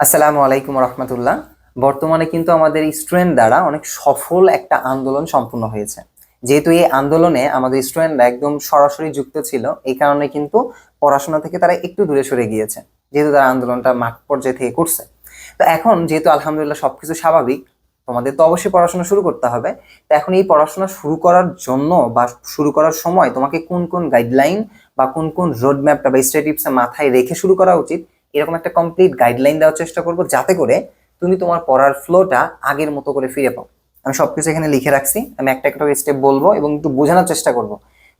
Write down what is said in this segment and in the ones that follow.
আসসালামু আলাইকুম রহমতুল্লাহ। বর্তমানে কিন্তু আমাদের স্টুডেন্ট দ্বারা অনেক সফল একটা আন্দোলন সম্পূর্ণ হয়েছে। যেহেতু এই আন্দোলনে আমাদের স্টুডেন্টরা একদম সরাসরি যুক্ত ছিল, এই কারণে কিন্তু পড়াশোনা থেকে তারা একটু দূরে সরে গিয়েছে, যেহেতু তারা আন্দোলনটা মাঠ পর্যায়ে থেকে করছে। তো এখন যেহেতু আলহামদুলিল্লাহ সব কিছু স্বাভাবিক, তোমাদের তো অবশ্যই পড়াশোনা শুরু করতে হবে। তো এখন এই পড়াশোনা শুরু করার জন্য বা শুরু করার সময় তোমাকে কোন কোন গাইডলাইন বা কোন কোন রোড ম্যাপটা বা স্টেটিভস মাথায় রেখে শুরু করা উচিত? এরকম একটা কমপ্লিট গাইডলাইন দেওয়ার চেষ্টা করব, যাতে করে তুমি তোমার পড়ার ফ্লোটা আগের মতো করে ফিরে পাও। আমি সবকিছু এখানে লিখে রাখছি, আমি একটা একটা স্টেপ বলব এবং একটু বোঝানোর চেষ্টা করব।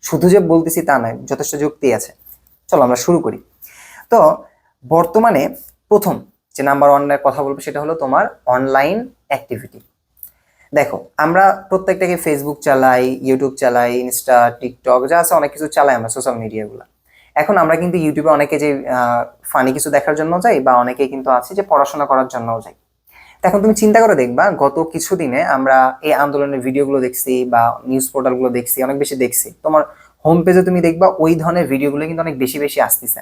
শুধু যে বলতেছি তা নয়, যথেষ্ট যুক্তি আছে। চলো আমরা শুরু করি। তো বর্তমানে প্রথম যে নাম্বার ওয়ানের কথা বলব সেটা হলো তোমার অনলাইন অ্যাক্টিভিটি দেখো, আমরা প্রত্যেকটাকে ফেসবুক চালাই ইউটিউব চালাই ইনস্টা টিকটক যা আছে অনেক কিছু চালাই আমরা সোশ্যাল মিডিয়াগুলো এখন আমরা কিন্তু ইউটিউবে অনেকে যে ফানি কিছু দেখার জন্য যাই বা অনেকে কিন্তু আছে যে পড়াশোনা করার জন্যও যাই। এখন তুমি চিন্তা করে দেখবা, গত কিছুদিনে আমরা এই আন্দোলনের ভিডিওগুলো দেখছি বা নিউজ পোর্টালগুলো দেখছি, অনেক বেশি দেখছি। তোমার হোম পেজে তুমি দেখবা ওই ধরনের ভিডিওগুলো কিন্তু অনেক বেশি বেশি আসতেছে।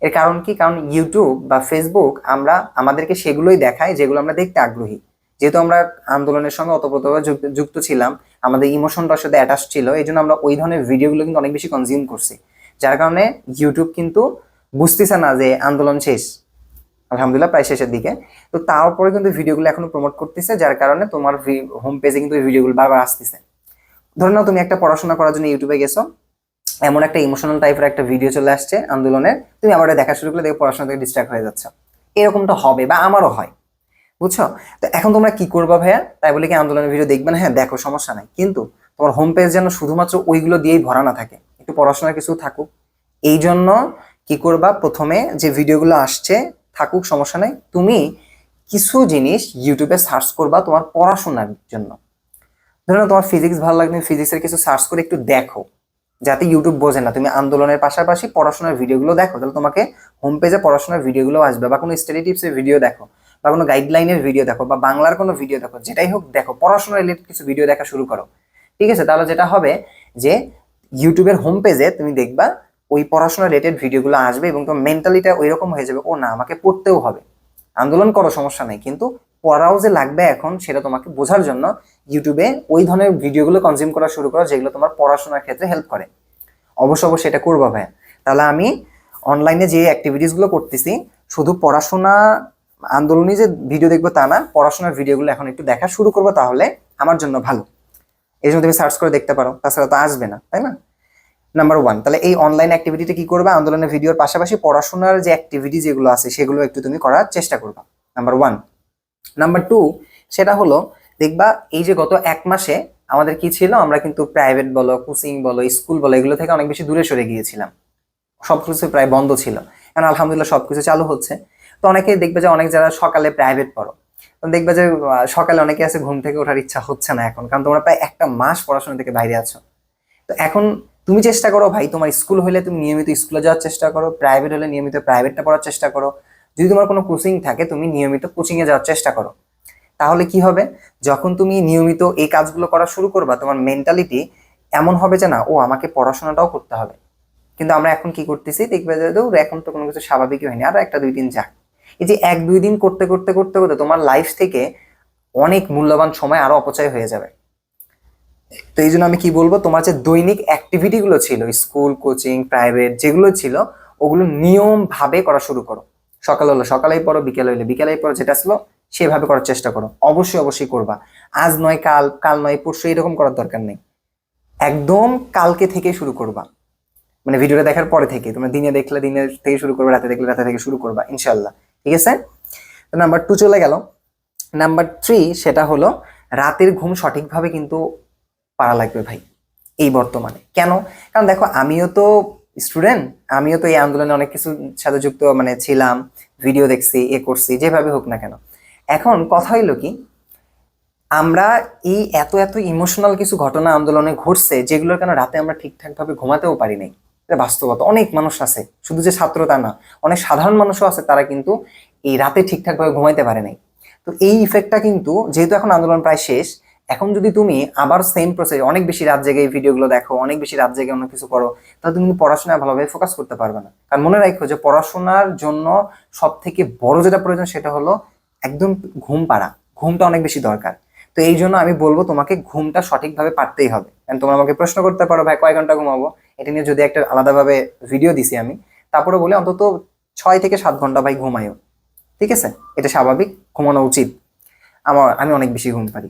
এর কারণ কি? কারণ ইউটিউব বা ফেসবুক আমরা, আমাদেরকে সেগুলোই দেখায় যেগুলো আমরা দেখতে আগ্রহী। যেহেতু আমরা আন্দোলনের সঙ্গে অতপ্রতভাবে যুক্ত- যুক্ত ছিলাম, আমাদের ইমোশনটার সাথে অ্যাটাচ ছিল এই জন্য আমরা ওই ধরনের ভিডিওগুলো কিন্তু অনেক বেশি কনজিউম করছি। যার কারণে ইউটিউব কিন্তু বুঝতেছে না যে আন্দোলন শেষ। আলহামদুলিল্লাহ, প্রায় শেষের দিকে। তো তারপরে কিন্তু ভিডিওগুলো এখনও প্রমোট করতেছে, যার কারণে তোমার হোম পেজে কিন্তু ভিডিওগুলো বারবার আসতেছে। ধরে নাও, তুমি একটা পড়াশোনা করার জন্য ইউটিউবে গেছো, এমন একটা ইমোশনাল টাইপের একটা ভিডিও চলে আসছে আন্দোলনের, তুমি আবার দেখা শুরু করলে দেখো পড়াশোনা থেকে ডিস্ট্রাক্ট হয়ে যাচ্ছে। এরকমটা হবে বা আমারও হয়, বুঝছ? তো এখন তোমরা কি করবা ভাইয়া? তাই বলে কি আন্দোলনের ভিডিও দেখবে না? হ্যাঁ দেখো, সমস্যা নাই। কিন্তু তোমার হোম পেজ যেন শুধুমাত্র ওইগুলো দিয়েই ভরা না থাকে। একটু পড়াশোনার কিছু থাকুক। এই জন্য কি করবা? প্রথমে যে ভিডিওগুলো আসছে, থাকুক, সমস্যা নেই। তুমি কিছু জিনিস ইউটিউবে সার্চ করবা তোমার পড়াশোনার জন্য। ধরো তোমার ফিজিক্স ভালো লাগে তুমি ফিজিক্সের কিছু সার্চ করে একটু দেখো, যাতে ইউটিউব বোঝে না। তুমি আন্দোলনের পাশাপাশি পড়াশোনার ভিডিওগুলো দেখো। তাহলে তোমাকে হোম পেজে পড়াশোনার ভিডিওগুলো আসবে বা কোনো স্টাডি টিপসের ভিডিও দেখো বা কোনো গাইডলাইনের ভিডিও দেখো বা বাংলার কোনো ভিডিও দেখো। যেটাই হোক দেখো, পড়াশোনা রিলেটেড কিছু ভিডিও দেখা শুরু করো। ঠিক আছে? তাহলে যেটা হবে যে ইউটিউবের হোম পেজে তুমি দেখবা ওই পড়াশোনা রিলেটেড ভিডিওগুলো আসবে এবং তোমার মেন্টালিটা ওই রকম হয়ে যাবে, ও না, আমাকে পড়তেও হবে। আন্দোলন করো, সমস্যা নেই। কিন্তু পড়াও যে লাগবে এখন, সেটা তোমাকে বোঝার জন্য ইউটিউবে ওই ধরনের ভিডিওগুলো কনজিউম করা শুরু করো, যেগুলো তোমার পড়াশোনার ক্ষেত্রে হেল্প করে। অবশ্য অবশ্যই এটা করব ভাইয়া। তাহলে আমি অনলাইনে যে অ্যাক্টিভিটিসগুলো করতেছি, শুধু পড়াশোনা আন্দোলনই যে ভিডিও দেখব তা না, পড়াশোনার ভিডিওগুলো এখন একটু দেখা শুরু করব তাহলে আমার জন্য ভালো। এই জন্য তুমি সার্চ করে দেখতে পারো। তাছাড়া তো আসবে না, তাই না? নাম্বার ওয়ান তাহলে এই অনলাইন অ্যাক্টিভিটিটা কি করবে? আন্দোলনের ভিডিওর পাশাপাশি পড়াশোনার যে অ্যাক্টিভিটি যেগুলো আছে, সেগুলো একটু তুমি করার চেষ্টা করবা। নাম্বার ওয়ান নাম্বার টু সেটা হলো, দেখবা এই যে গত এক মাসে আমাদের কি ছিল? আমরা কিন্তু প্রাইভেট বলো কোচিং বলো স্কুল বলো, এগুলো থেকে অনেক বেশি দূরে সরে গিয়েছিলাম। সবকিছু প্রায় বন্ধ ছিল। এখন আলহামদুলিল্লাহ সবকিছু চালু হচ্ছে। তো অনেকে দেখবে যে অনেক যারা সকালে প্রাইভেট পড়ো দেখবে যে সকালে অনেকে আছে ঘুম থেকে ওঠার ইচ্ছা হচ্ছে না এখন। কারণ তোমরা প্রায় একটা মাস পড়াশোনা থেকে বাইরে আছো। তো এখন তুমি চেষ্টা করো ভাই, তোমার স্কুল হলে তুমি নিয়মিত স্কুলে যাওয়ার চেষ্টা করো প্রাইভেট হলে নিয়মিত প্রাইভেটটা পড়ার চেষ্টা করো। যদি তোমার কোনো কোচিং থাকে, তুমি নিয়মিত কোচিংয়ে যাওয়ার চেষ্টা করো। তাহলে কি হবে? যখন তুমি নিয়মিত এই কাজগুলো করা শুরু করবা, তোমার মেন্টালিটি এমন হবে যে, না, ও আমাকে পড়াশোনাটাও করতে হবে। কিন্তু আমরা এখন কি করতেছি? দেখবে যে এখন তো কোনো কিছু স্বাভাবিকই হয়নি। আরও একটা, দুই দিন যাক এই যে এক, দুই দিন করতে করতে করতে করতে তোমার লাইফ থেকে অনেক মূল্যবান সময় আরও অপচয় হয়ে যাবে। তো এই জন্য আমি কি বলব? তোমার যে দৈনিক অ্যাক্টিভিটি গুলো ছিল স্কুল কোচিং প্রাইভেট যেগুলো ছিল, ওগুলো নিয়ম ভাবে করা শুরু করো। সকাল হলো, সকালেই পড়ো, বিকেল হইলে বিকেলেই পড়ো, যেটা ছিল সেভাবে করার চেষ্টা করো। অবশ্যই অবশ্যই করবা। আজ নয়, কাল কাল নয়, পরশু এরকম করার দরকার নেই। একদম কালকে থেকে শুরু করবা। মানে ভিডিওটা দেখার পরে থেকে। তোমরা দিনে দেখলে দিনে থেকে শুরু করবে, রাতে দেখলে রাতে থেকে শুরু করবা ইনশাল্লাহ ঠিক আছে? নাম্বার টু চলে গেল। নাম্বার থ্রি সেটা হলো, রাতের ঘুম সঠিকভাবে কিন্তু পারা লাগবে ভাই, এই বর্তমানে। কেন? কারণ দেখো, আমিও তো স্টুডেন্ট আমিও তো এই আন্দোলনে অনেক কিছুর সাথে যুক্ত মানে ছিলাম ভিডিও দেখছি, এ করছি, যেভাবে হোক না কেন। এখন কথা হইল কি, আমরা এই এত এত ইমোশনাল কিছু ঘটনা আন্দোলনে ঘটছে, যেগুলোর কারণে রাতে আমরা ঠিকঠাক ভাবে ঘুমাতেও পারি নাই। এটা বাস্তবতা। অনেক মানুষ আছে, শুধু যে ছাত্র তা না, অনেক সাধারণ মানুষও আছে, তারা কিন্তু এই রাতে ঠিকঠাকভাবে ঘুমাইতে পারে নাই। তো এই ইফেক্টটা কিন্তু, যেহেতু এখন আন্দোলন প্রায় শেষ, এখন যদি তুমি আবার সেম প্রসেস অনেক বেশি রাত জেগে এই ভিডিওগুলো দেখো, অনেক বেশি রাত জেগে অন্য কিছু করো, তাহলে তুমি পড়াশোনায় ভালোভাবে ফোকাস করতে পারবে না। কারণ মনে রাখো যে পড়াশোনার জন্য সব থেকে বড় যেটা প্রয়োজন সেটা হলো একদম ঘুম পাড়া। ঘুমটা অনেক বেশি দরকার। তো এই জন্য আমি বলব তোমাকে ঘুমটা সঠিকভাবে পারতেই হবে। কারণ তোমরা আমাকে প্রশ্ন করতে পারো, ভাই, কয় ঘণ্টা ঘুমাবো? এটা নিয়ে যদি একটা আলাদাভাবে ভিডিও দিছি আমি, তারপরে বলে অন্তত ছয় থেকে সাত ঘণ্টা ভাই ঘুমাইও ঠিক আছে? এটা স্বাভাবিক, ঘুমানো উচিত। আমার, আমি অনেক বেশি ঘুম পারি।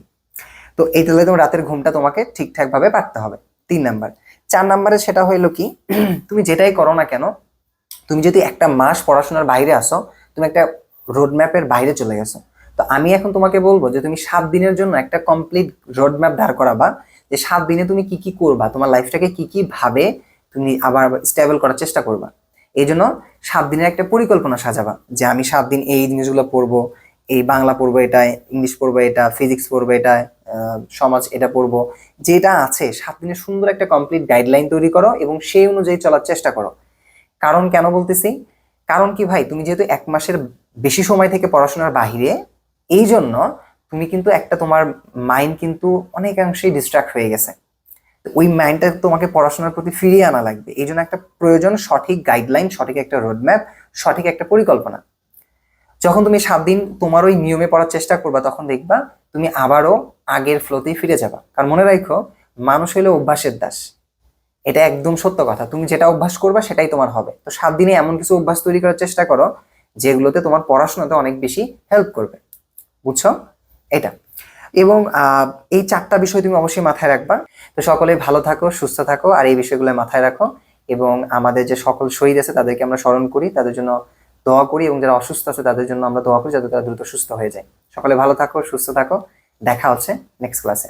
তো এই তাহলে তোমার রাতের ঘুমটা তোমাকে ঠিকঠাকভাবে পারতে হবে। তিন নাম্বার। চার নাম্বারে সেটা হইল কি, তুমি যেটাই করো না কেন, তুমি যদি একটা মাস পড়াশোনার বাইরে আসো, তুমি একটা রোড ম্যাপের বাইরে চলে গেছো। তো আমি এখন তোমাকে বলব যে তুমি সাত দিনের জন্য একটা কমপ্লিট রোড ম্যাপ দাঁড় করাবা যে সাত দিনে তুমি কি কি করবা, তোমার লাইফটাকে কি কি ভাবে তুমি আবার স্টেবল করার চেষ্টা করবা। এই জন্য সাত দিনের একটা পরিকল্পনা সাজাবা যে আমি সাত দিন এই জিনিসগুলো পড়ব, এই বাংলা পড়ব এটা ইংলিশ পড়ব এটা ফিজিক্স পড়ব এটা সমাজ এটা পড়ব। যেটা আছে, সাত দিনের সুন্দর একটা কমপ্লিট গাইডলাইন তৈরি করো এবং সেই অনুযায়ী চলার চেষ্টা করো। কারণ কেন বলতেছি? কারণ কি ভাই, তুমি যেহেতু এক মাসের বেশি সময় থেকে পড়াশোনার বাহিরে, এই জন্য তুমি কিন্তু একটা তোমার মাইন্ড কিন্তু অনেকাংশেই ডিস্ট্রাক্ট হয়ে গেছে। ওই মাইন্ডটা তোমাকে পড়াশোনার প্রতি ফিরিয়ে আনা লাগবে। এই জন্য একটা প্রয়োজন সঠিক গাইডলাইন সঠিক একটা রোডম্যাপ সঠিক একটা পরিকল্পনা। যখন তুমি সাত দিন তোমার ওই নিয়মে পড়ার চেষ্টা করবা, তখন দেখবা তুমি আবারও আগের ফ্লোতেই ফিরে যাবা। কারণ মনে রাখো মানুষ হলো অভ্যাসের দাস। এটা একদম সত্য কথা। তুমি যেটা অভ্যাস করবা, সেটাই তোমার হবে। তো সাত দিনে এমন কিছু অভ্যাস তৈরি করার চেষ্টা করো, যেগুলোতে তোমার পড়াশোনাতে অনেক বেশি হেল্প করবে। বুঝছ? এটা। এবং এই চারটা বিষয় তুমি অবশ্যই মাথায় রাখবা। তো সকলে ভালো থাকো, সুস্থ থাকো, আর এই বিষয়গুলো মাথায় রাখো। এবং আমাদের যে সকল শহীদ আছে তাদেরকে আমরা স্মরণ করি, তাদের জন্য দোয়া করি এবং যারা অসুস্থ আছে তাদের জন্য আমরা দোয়া করি যাতে তারা দ্রুত সুস্থ হয়ে যায়। সকলে ভালো থাকো, সুস্থ থাকো। দেখা হচ্ছে নেক্সট ক্লাসে